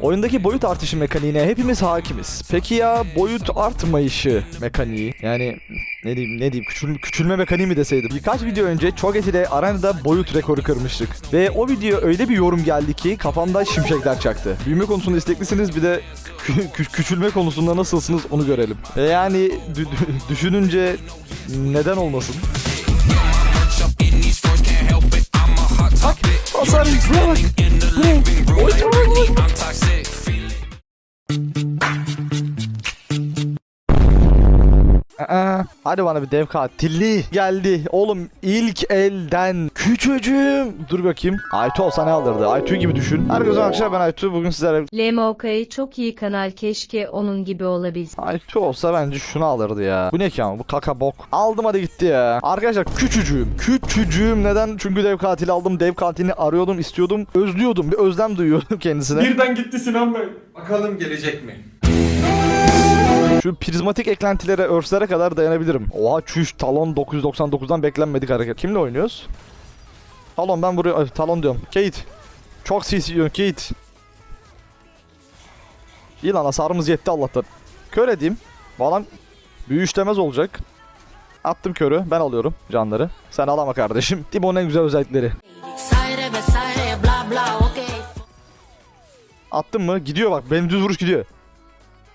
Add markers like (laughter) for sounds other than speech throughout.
Oyundaki boyut artışı mekaniğine hepimiz hakimiz. Peki ya boyut artmayışı mekaniği? Yani ne diyeyim ne diyeyim küçül, küçülme mekaniği mi deseydim? Birkaç video önce Choget ile arenada boyut rekoru kırmıştık. Ve o video öyle bir yorum geldi ki kafamda şimşekler çaktı. Büyüme konusunda isteklisiniz bir de kü- kü- küçülme konusunda nasılsınız onu görelim. E yani dü- dü- düşününce neden olmasın? Bak hasar buraya bak. Bu. Oy, toxic. Hadi bana bir dev katilli geldi. Oğlum ilk elden küçücüğüm. Dur bakayım. Aytu olsa ne alırdı? Aytu gibi düşün. Herkese arkadaşlar ben Aytu. Bugün sizlere LMOK'yı çok iyi kanal keşke onun gibi olabilse. Aytu olsa bence şunu alırdı ya. Bu ne ki ama bu kaka bok. Aldım hadi gitti ya. Arkadaşlar küçücüğüm. Küçücüğüm neden? Çünkü dev katili aldım. Dev katilini arıyordum, istiyordum. Özlüyordum. Bir özlem duyuyordum (laughs) kendisine. Birden gitti Sinan Bey. Bakalım gelecek mi? Şu prizmatik eklentilere, örslere kadar dayanabilirim. Oha çüş talon 999'dan beklenmedik hareket. Kimle oynuyoruz? Talon ben buraya ay, talon diyorum. Kate. Çok CC yiyorsun Kate. İyi lan hasarımız yetti Allah'tan. Kör edeyim. Bu adam büyü işlemez olacak. Attım körü. Ben alıyorum canları. Sen alama kardeşim. (laughs) Timon'un en güzel özellikleri. Attım mı? Gidiyor bak. Benim düz vuruş gidiyor.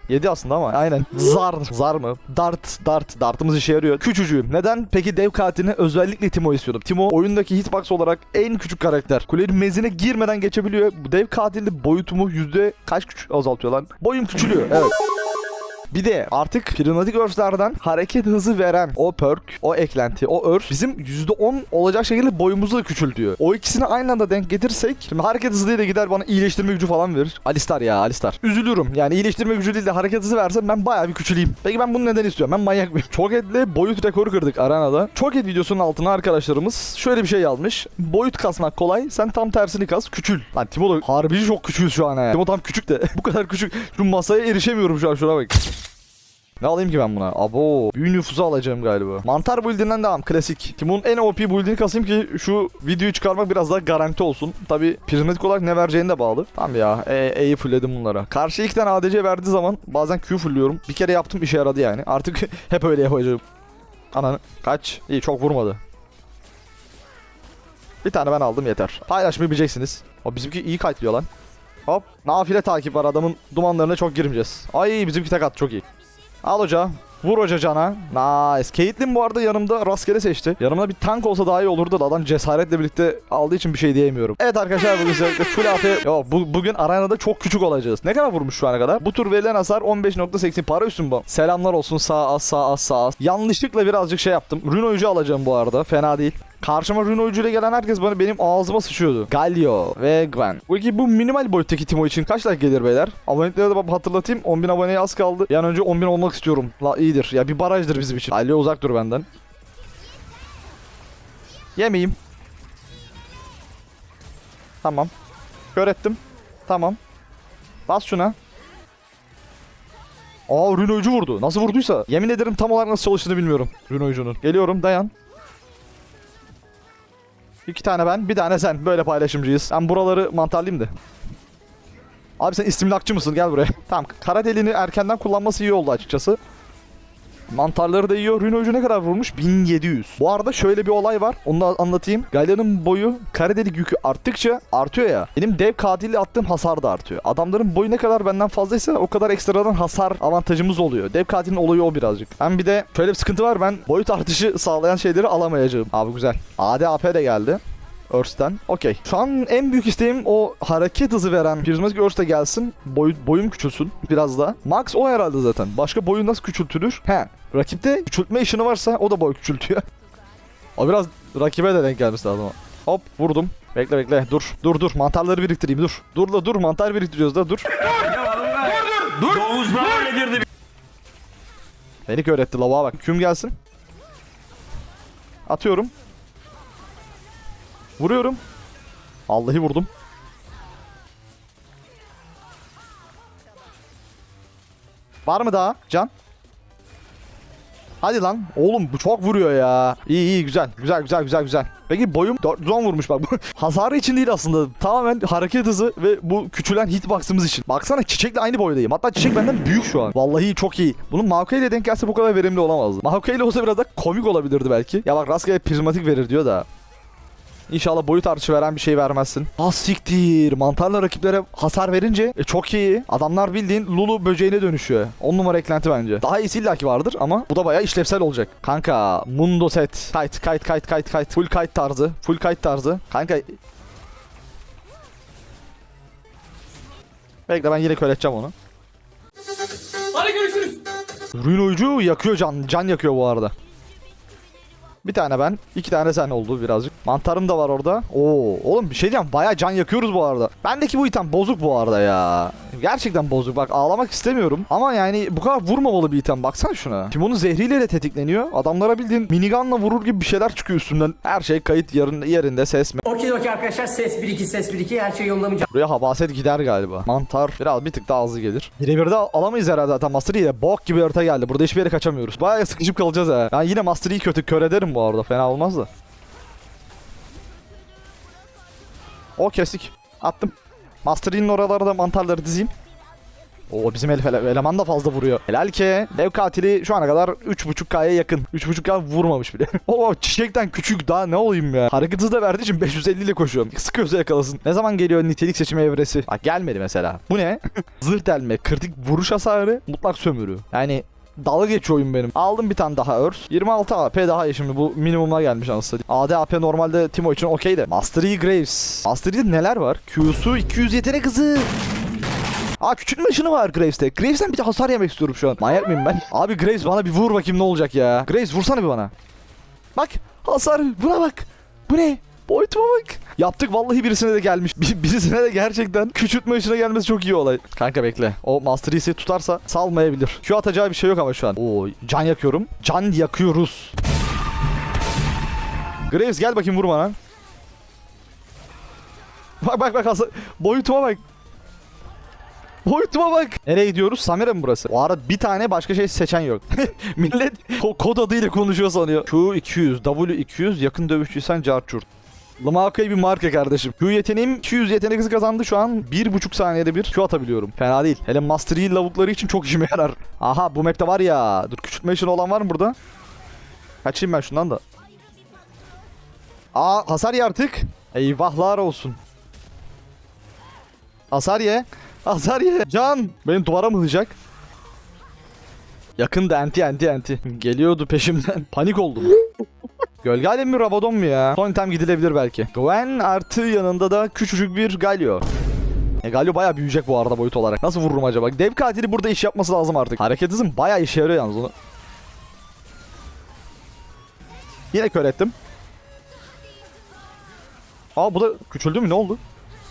Yedi aslında ama aynen. Zar. Zar mı? Dart. Dart. Dartımız işe yarıyor. Küçücüğüm. Neden? Peki dev katilini özellikle Timo istiyordum. Timo oyundaki hitbox olarak en küçük karakter. Kulenin mezine girmeden geçebiliyor. Dev katilde boyutumu yüzde kaç küçük azaltıyor lan? Boyum küçülüyor. Evet. Bir de artık Pneumatic Earth'lerden hareket hızı veren o perk, o eklenti, o Earth bizim %10 olacak şekilde boyumuzu da küçültüyor. O ikisini aynı anda denk getirsek şimdi hareket hızı değil de gider bana iyileştirme gücü falan verir. Alistar ya Alistar. Üzülürüm. Yani iyileştirme gücü değil de hareket hızı verse ben bayağı bir küçüleyim. Peki ben bunu neden istiyorum? Ben manyak mıyım? Choget'le boyut rekoru kırdık arenada. Choget videosunun altına arkadaşlarımız şöyle bir şey yazmış. Boyut kasmak kolay. Sen tam tersini kas. Küçül. Lan Timo da harbi çok küçüğüz şu an ha. Timo tam küçük de. (laughs) Bu kadar küçük. Şu masaya erişemiyorum şu an şuna bak. Ne alayım ki ben buna? Abo. Büyü nüfusu alacağım galiba. Mantar build'inden devam. Klasik. Timon'un en OP build'ini kasayım ki şu videoyu çıkarmak biraz daha garanti olsun. Tabi prizmatik olarak ne vereceğine de bağlı. Tamam ya. E, E'yi fullledim bunlara. Karşı ilk tane ADC verdiği zaman bazen Q fullliyorum. Bir kere yaptım işe yaradı yani. Artık (laughs) hep öyle yapacağım. Ananı. Kaç. İyi çok vurmadı. Bir tane ben aldım yeter. Paylaşmayı bileceksiniz. O bizimki iyi kayıtlıyor lan. Hop. Nafile takip var adamın dumanlarına çok girmeyeceğiz. Ay bizimki tek at çok iyi. Al hoca. Vur hoca cana. Nice. Caitlyn bu arada yanımda rastgele seçti. Yanımda bir tank olsa daha iyi olurdu da adam cesaretle birlikte aldığı için bir şey diyemiyorum. Evet arkadaşlar bugün sizlerle full AP. Yo, bu, bugün arenada çok küçük olacağız. Ne kadar vurmuş şu ana kadar? Bu tur verilen hasar 15.80 para üstün bu. Selamlar olsun sağ az sağ az sağ az. Yanlışlıkla birazcık şey yaptım. Rune oyuncu alacağım bu arada. Fena değil. Karşıma Rune oyuncuyla gelen herkes bana benim ağzıma sıçıyordu. Galio ve Gwen. Peki bu minimal boyuttaki Timo için kaç like gelir beyler? Abonelikleri de hatırlatayım. 10.000 aboneye az kaldı. An önce 10.000 olmak istiyorum. La iyidir. Ya bir barajdır bizim için. Galio uzak dur benden. Yemeyeyim. Tamam. Kör. Tamam. Bas şuna. Aa Rune oyuncu vurdu. Nasıl vurduysa. Yemin ederim tam olarak nasıl çalıştığını bilmiyorum. Rune oyuncunun. Geliyorum dayan. İki tane ben, bir tane sen. Böyle paylaşımcıyız. Ben buraları mantarlayayım da. Abi sen istimlakçı mısın? Gel buraya. tamam. Kara deliğini erkenden kullanması iyi oldu açıkçası. Mantarları da yiyor. Rune ucu ne kadar vurmuş? 1700. Bu arada şöyle bir olay var. Onu da anlatayım. Galya'nın boyu kara delik yükü arttıkça artıyor ya. Benim dev katille attığım hasar da artıyor. Adamların boyu ne kadar benden fazlaysa o kadar ekstradan hasar avantajımız oluyor. Dev katilin olayı o birazcık. Hem bir de şöyle bir sıkıntı var. Ben boyut artışı sağlayan şeyleri alamayacağım. Abi güzel. AD AP de geldi. Earth'ten. Okey. Şu an en büyük isteğim o hareket hızı veren Prismatic de gelsin. Boy, boyum küçülsün biraz daha. Max o herhalde zaten. Başka boyun nasıl küçültülür? He. Rakipte küçültme işini varsa o da boy küçültüyor. o biraz rakibe de denk gelmesi lazım. Hop vurdum. Bekle bekle dur. Dur dur mantarları biriktireyim dur. Dur la dur mantar biriktiriyoruz da dur. Doğuz böyle girdi. Beni kör etti lavuğa bak. Küm gelsin. Atıyorum. Vuruyorum. Vallahi vurdum. Var mı daha can? Hadi lan. Oğlum bu çok vuruyor ya. İyi iyi güzel. Güzel güzel güzel güzel. Peki boyum 410 vurmuş bak (laughs) hasarı için değil aslında tamamen hareket hızı ve bu küçülen hitbox'ımız için. Baksana çiçekle aynı boydayım hatta çiçek benden büyük şu an. Vallahi çok iyi. Bunun Maokai ile denk gelse bu kadar verimli olamazdı. Maokai ile olsa biraz da komik olabilirdi belki. Ya bak rastgele prizmatik verir diyor da. İnşallah boyut artışı veren bir şey vermezsin. Ah siktir. Mantarla rakiplere hasar verince e, çok iyi. Adamlar bildiğin Lulu böceğine dönüşüyor. 10 numara eklenti bence. Daha iyisi illaki vardır ama bu da bayağı işlevsel olacak. Kanka Mundo set. Kite kite kite kite kite. Full kite tarzı. Full kite tarzı. Kanka Bekle ben yine köleteceğim onu. Hadi görüşürüz. Ruin oyuncu yakıyor can. Can yakıyor bu arada. Bir tane ben, iki tane sen oldu birazcık. Mantarım da var orada. Oo, oğlum bir şey diyeceğim. Bayağı can yakıyoruz bu arada. Bendeki bu item bozuk bu arada ya. Gerçekten bozuk. Bak ağlamak istemiyorum. Ama yani bu kadar vurmamalı bir item. Baksana şuna. Timon'un zehriyle de tetikleniyor. Adamlara bildiğin minigunla vurur gibi bir şeyler çıkıyor üstünden. Her şey kayıt yarın, yerinde ses mi? Okey okey arkadaşlar ses 1-2 ses 1-2 her şey yolunda mı? Buraya habaset gider galiba. Mantar biraz bir tık daha hızlı gelir. Birebir de alamayız herhalde zaten Master Yi'ye. Bok gibi harita geldi. Burada hiçbir yere kaçamıyoruz. Bayağı sıkışıp kalacağız ha. Ben yine Master kötü kör ederim bu arada. Fena olmaz da. O kestik. Attım. Master Yi'nin oralarda mantarları dizeyim. Oo bizim elef ele- eleman da fazla vuruyor. Helal ki dev katili şu ana kadar 3.5K'ya yakın. 3.5K vurmamış bile. (laughs) Oo çiçekten küçük daha ne olayım ya. Hareket hızı da verdiği için 550 ile koşuyorum. Sıkıyorsa yakalasın. Ne zaman geliyor nitelik seçimi evresi? Bak gelmedi mesela. Bu ne? (laughs) Zırh delme, kritik vuruş hasarı, mutlak sömürü. Yani Dalga geçiyor oyun benim. Aldım bir tane daha örs. 26 AP daha iyi şimdi bu minimumlar gelmiş anasını. AD AP normalde Timo için okey de. Master Yi Graves. Master neler var? Q'su 200 yetenek hızı. Aa küçülme ışını var Graves'te. Graves'ten bir de hasar yemek istiyorum şu an. Manyak mıyım ben? (laughs) Abi Graves bana bir vur bakayım ne olacak ya. Graves vursana bir bana. Bak hasar buna bak. Bu ne? Boyutuma bak. Yaptık vallahi birisine de gelmiş. Bir- birisine de gerçekten küçültme ışına gelmesi çok iyi olay. Kanka bekle. O Master Yi'si tutarsa salmayabilir. Q atacağı bir şey yok ama şu an. Oo can yakıyorum. Can yakıyoruz. Graves gel bakayım vur bana. Bak bak bak hasar. Boyutuma bak. Boyutuma bak. Nereye gidiyoruz? Samira mı burası? O ara bir tane başka şey seçen yok. (laughs) Millet ko- kod adıyla konuşuyor sanıyor. Q200, W200 yakın dövüşçüysen carçurt. Lamaka'yı bir marka kardeşim. Q yeteneğim 200 yetenek hızı kazandı şu an 1.5 saniyede bir Q atabiliyorum. Fena değil. Hele Master lavukları için çok işime yarar. Aha bu map'te var ya. Dur küçültme işin olan var mı burada? Kaçayım ben şundan da. Aa hasar ye artık. Eyvahlar olsun. Hasar ye. Hasar ye. Can. Benim duvara mı hıyacak? Yakında anti anti anti. Geliyordu peşimden. Panik oldum. Gölge alemi mi Rabadon mu ya? Son item gidilebilir belki. Gwen artı yanında da küçücük bir Galio. E Galio bayağı büyüyecek bu arada boyut olarak. Nasıl vururum acaba? Dev katili burada iş yapması lazım artık. Hareket hızım bayağı işe yarıyor yalnız onu. Yine kör ettim. Aa bu da küçüldü mü ne oldu?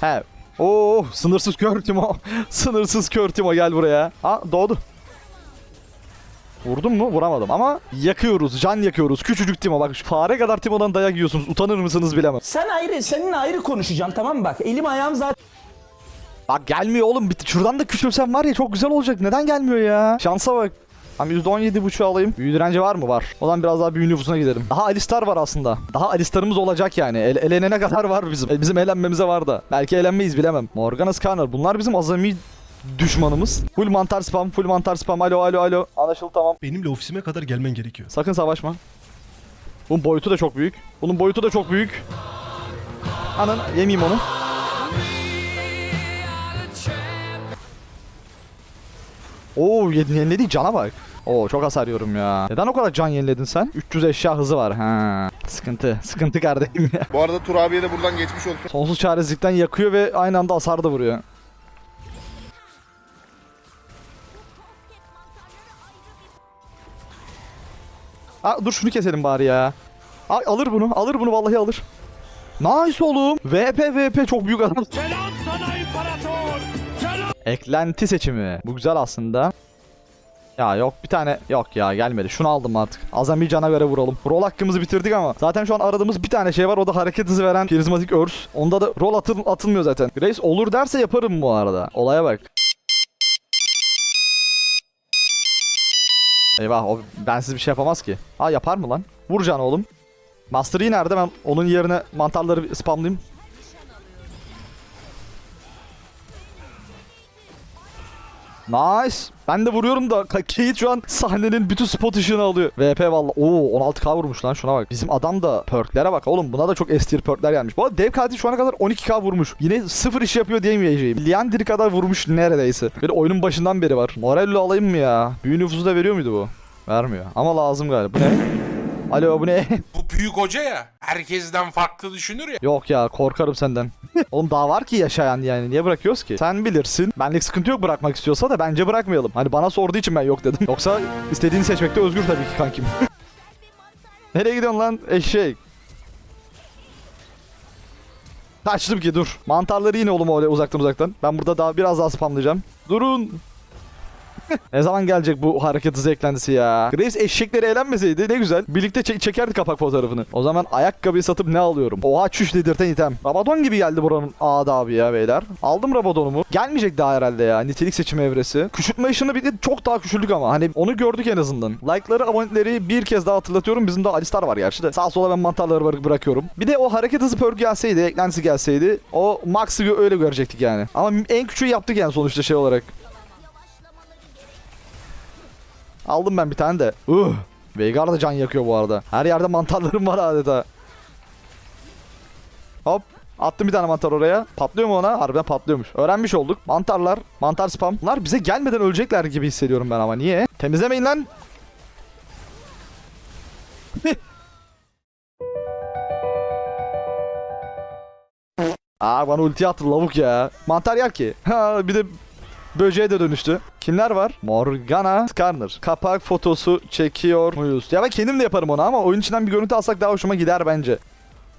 He. Oo sınırsız kör Timo. (laughs) sınırsız kör Timo gel buraya. Aa doğdu. Vurdum mu? Vuramadım ama yakıyoruz, can yakıyoruz. Küçücük Timo bak şu fare kadar Timo'dan dayak yiyorsunuz. Utanır mısınız bilemem. Sen ayrı seninle ayrı konuşacağım tamam mı bak elim ayağım zaten Bak gelmiyor oğlum. Bir, şuradan da küçülsem var ya çok güzel olacak. Neden gelmiyor ya? Şansa bak. Tam %17.5'u alayım. Büyü direnci var mı? Var. O zaman biraz daha büyü nüfusuna gidelim. Daha Alistar var aslında. Daha Alistar'ımız olacak yani. El, elenene kadar var bizim. E, bizim elenmemize var da. Belki elenmeyiz bilemem. Morgana Scanner. Bunlar bizim azami düşmanımız. Full mantar spam, full mantar spam. Alo alo alo. Anlaşıldı tamam. Benimle ofisime kadar gelmen gerekiyor. Sakın savaşma. Bunun boyutu da çok büyük. Bunun boyutu da çok büyük. Anan yemeyeyim onu. Oo yenilediği cana bak. Oo çok hasar yiyorum ya. Neden o kadar can yeniledin sen? 300 eşya hızı var. Ha. Sıkıntı. Sıkıntı kardeşim ya. Bu arada Tur abiye de buradan geçmiş olsun. Sonsuz çaresizlikten yakıyor ve aynı anda hasar da vuruyor. Aa, dur şunu keselim bari ya. Ay, alır bunu, alır bunu vallahi alır. Nice oğlum. VP VP çok büyük adam. Selam sana imparator. Eklenti seçimi. Bu güzel aslında. Ya yok bir tane yok ya gelmedi. Şunu aldım artık. Azami cana göre vuralım. Rol hakkımızı bitirdik ama zaten şu an aradığımız bir tane şey var. O da hareket hızı veren prizmatik örs. Onda da rol atıl atılmıyor zaten. Grace olur derse yaparım bu arada. Olaya bak. Eyvah o bensiz bir şey yapamaz ki. Ha yapar mı lan? Vur can oğlum. Master nerede? Ben onun yerine mantarları spamlayayım. Nice. Ben de vuruyorum da Ka- (laughs) Kate şu an sahnenin bütün spot ışığını alıyor. VP valla. Oo 16k vurmuş lan şuna bak. Bizim adam da perklere bak. Oğlum buna da çok S tier perkler gelmiş. Bu arada dev katil şu ana kadar 12k vurmuş. Yine sıfır iş yapıyor diyemeyeceğim. Liandry kadar vurmuş neredeyse. Böyle oyunun başından beri var. Morello alayım mı ya? Büyü nüfusu da veriyor muydu bu? Vermiyor. Ama lazım galiba. Bu ne? Alo bu ne? (laughs) Bu büyük hoca ya. Herkesten farklı düşünür ya. Yok ya korkarım senden. (laughs) Oğlum daha var ki yaşayan yani niye bırakıyoruz ki? Sen bilirsin. Benlik sıkıntı yok bırakmak istiyorsa da bence bırakmayalım. Hani bana sorduğu için ben yok dedim. (laughs) Yoksa istediğini seçmekte özgür tabii ki kankim. Nereye gidiyorsun lan eşek? Kaçtım ki dur. Mantarları yine oğlum öyle uzaktan uzaktan. Ben burada daha biraz daha spamlayacağım. Durun. Ne zaman gelecek bu hareket hızı eklentisi ya? Graves eşekleri eğlenmeseydi ne güzel. Birlikte çek- çekerdik kapak fotoğrafını. O zaman ayakkabıyı satıp ne alıyorum? Oha çüş dedirten item. Rabadon gibi geldi buranın adı abi ya beyler. Aldım Rabadon'umu. Gelmeyecek daha herhalde ya. Nitelik seçimi evresi. Küçültme işini bir de çok daha küçüldük ama. Hani onu gördük en azından. Like'ları, aboneleri bir kez daha hatırlatıyorum. Bizim de Alistar var gerçi de. Sağ sola ben mantarları bırak- bırakıyorum. Bir de o hareket hızı perk gelseydi, eklentisi gelseydi o max'ı öyle görecektik yani. Ama en küçüğü yaptık yani sonuçta şey olarak. Aldım ben bir tane de. Uh. Veigar da can yakıyor bu arada. Her yerde mantarlarım var adeta. Hop. Attım bir tane mantar oraya. Patlıyor mu ona? Harbiden patlıyormuş. Öğrenmiş olduk. Mantarlar. Mantar spam. Bunlar bize gelmeden ölecekler gibi hissediyorum ben ama. Niye? Temizlemeyin lan. (laughs) Aa bana ulti attı lavuk ya. Mantar yer ki. Ha bir de böceğe de dönüştü. Kimler var? Morgana Skarner. Kapak fotosu çekiyor muyuz? Ya ben kendim de yaparım onu ama oyun içinden bir görüntü alsak daha hoşuma gider bence.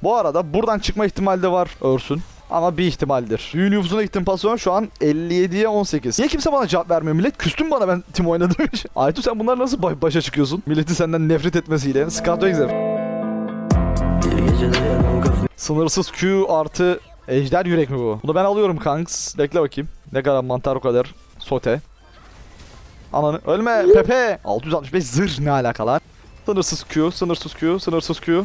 Bu arada buradan çıkma ihtimali de var Örsün. Ama bir ihtimaldir. Büyü nüfusuna gittim pasyon şu an 57'ye 18. Niye kimse bana cevap vermiyor? Millet küstün bana ben tim oynadığım için. (laughs) Aytu sen bunlar nasıl ba- başa çıkıyorsun? Milletin senden nefret etmesiyle. Exer. Sınırsız Q artı ejder yürek mi bu? Bunu ben alıyorum kanks. Bekle bakayım. Ne kadar mantar o kadar. Sote. Ananı ölme Pepe. 665 zırh ne alaka lan? Sınırsız Q, sınırsız Q, sınırsız Q.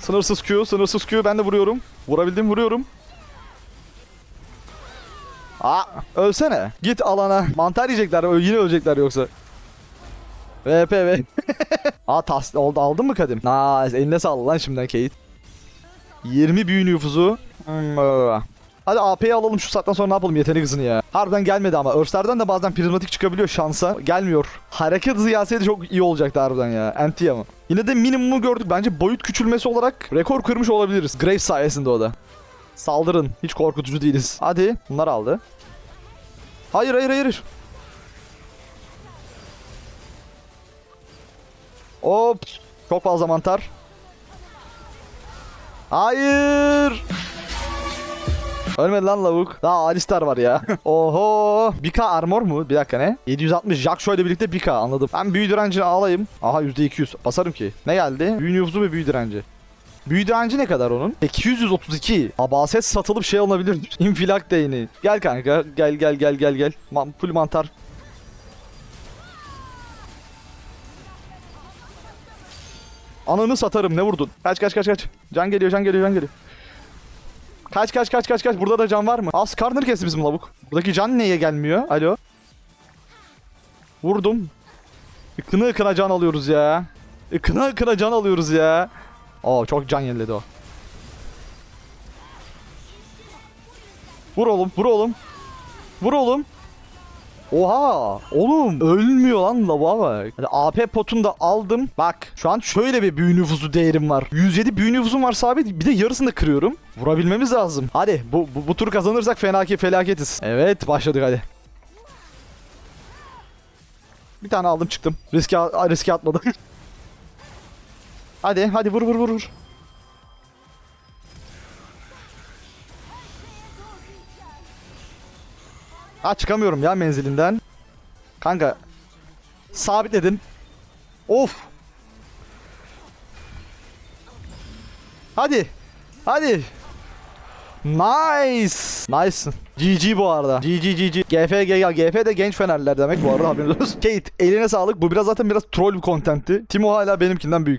Sınırsız Q, sınırsız Q. Ben de vuruyorum. Vurabildim vuruyorum. Aa, ölsene. Git alana. Mantar yiyecekler. Yine ölecekler yoksa. VP ve Aa tas oldu aldın mı kadim? Nice. Eline sağlık lan şimdiden Kate. 20 büyü nüfuzu. Hadi AP'yi alalım şu saatten sonra ne yapalım yetenek hızını ya. Harbiden gelmedi ama. Örslerden de bazen prizmatik çıkabiliyor şansa. Gelmiyor. Hareket hızı gelseydi çok iyi olacaktı harbiden ya. Anti ama. Yine de minimumu gördük. Bence boyut küçülmesi olarak rekor kırmış olabiliriz. Graves sayesinde o da. Saldırın. Hiç korkutucu değiliz. Hadi. Bunlar aldı. Hayır hayır hayır. Hop. Çok fazla mantar. Hayır. Ölmedi lan lavuk. Daha Alistar var ya. (laughs) Oho. 1k armor mu? Bir dakika ne? 760 Jack şöyle birlikte 1k anladım. Ben büyü direncini alayım. Aha %200. Basarım ki. Ne geldi? Büyü nüfusu ve büyü direnci. Büyü direnci ne kadar onun? 832. Abaset satılıp şey alınabilir. (laughs) İnfilak değini. Gel kanka. Gel gel gel gel gel. Man full mantar. Ananı satarım ne vurdun? Kaç kaç kaç kaç. Can geliyor can geliyor can geliyor. Kaç kaç kaç kaç kaç. Burada da can var mı? Az Skarner kesti bizim lavuk. Buradaki can niye gelmiyor? Alo. Vurdum. Ikına ıkına can alıyoruz ya. Ikına ıkına can alıyoruz ya. Oo çok can yeniledi o. Vur oğlum vur oğlum. Vur oğlum. Oha! Oğlum ölmüyor lan lavuğa bak. Hadi AP potunu da aldım. Bak şu an şöyle bir büyü nüfusu değerim var. 107 büyü nüfusum var sabit. Bir de yarısını da kırıyorum. Vurabilmemiz lazım. Hadi bu, bu, bu turu kazanırsak fena ki felaketiz. Evet başladık hadi. Bir tane aldım çıktım. Riske, riske atmadım. (laughs) hadi hadi vur vur vur vur. Ha çıkamıyorum ya menzilinden. Kanka. Sabitledim. Of. Hadi. Hadi. Nice. Nice. GG bu arada. GG GG. GF ya GF de genç fenerler demek bu arada haberiniz olsun. (laughs) Kate eline sağlık. Bu biraz zaten biraz troll bir contentti. Timo hala benimkinden büyük.